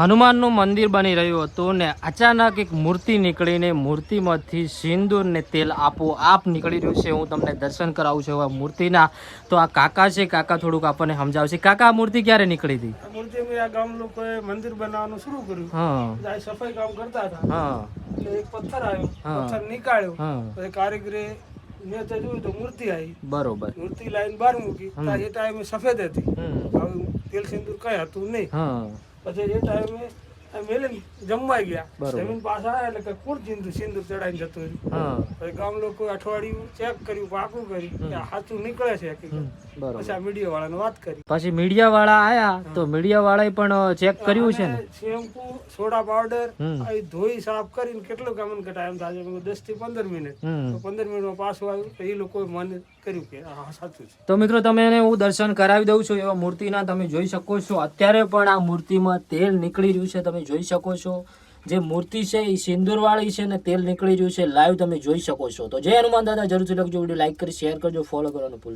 હનુમાનનું મંદિર બની રહ્યું હતું ને અચાનક એક મૂર્તિ નીકળીને મૂર્તિમાંથી સિંદૂર ને તેલ આપોઆપ નીકળી રહ્યું છે. હું તમને દર્શન કરાવું છું આ મૂર્તિના. તો આ કાકા છે કાકા થોડુંક આપણને સમજાવશે. કાકા આ મૂર્તિ ક્યારે નીકળી હતી? આ આ ગામ લોકોએ મંદિર બનાવવાનું શરૂ કર્યું. હા. સફાઈ કામ કરતા હતા. હા. એક પથ્થર આવ્યો. પથ્થર નીકાળ્યો. હા. કારીગરે મેં તો જોયું તો મૂર્તિ આવી. બરોબર. મૂર્તિ લાઈન બહાર મૂકી. એ ટાઈમે સફેદ હતી. તેલ સિંદૂર કઈ હતું નહીં. હા. પછી એ ટાઈમે મેલીને જમવા ગયા. જમીન પાછા એટલે કે કોણ સિંદુર સિંદૂર ચડાઈને જતું રહ્યું. પછી ગામ લોકો અઠવાડિયું ચેક કર્યું પાકું કર્યું સાચું નીકળે છે પછી આ મીડિયા વાળાને વાત કરી. પછી મીડિયા વાળા આયા તો મીડિયા વાળાએ પણ ચેક કર્યું છે ને? શેમ્પુ સોડા પાવડર આ ધોઈ સાફ કરીને કેટલું કામ કે ટાઈમ થાય દસથી પંદર મિનિટ. પંદર તો પંદર મિનિટમાં પાછું આવ્યું તો એ લોકોએ મને કર્યું કે હા સાચું છે. તો મિત્રો તમે એને હું દર્શન કરાવી દઉં છું એવા મૂર્તિના તમે જોઈ શકો છો. અત્યારે પણ આ મૂર્તિમાં તેલ નીકળી રહ્યું છે તમે જોઈ શકો છો. જે મૂર્તિ છે એ સિંદૂરવાળી છે ને તેલ નીકળી રહ્યું છે. લાઈવ તમે જોઈ શકો છો. તો જય હનુમાન દાદા. જરૂરથી લખજો વીડિયો લાઈક કરી શેર કરજો ફોલો કરવાનું ભૂલ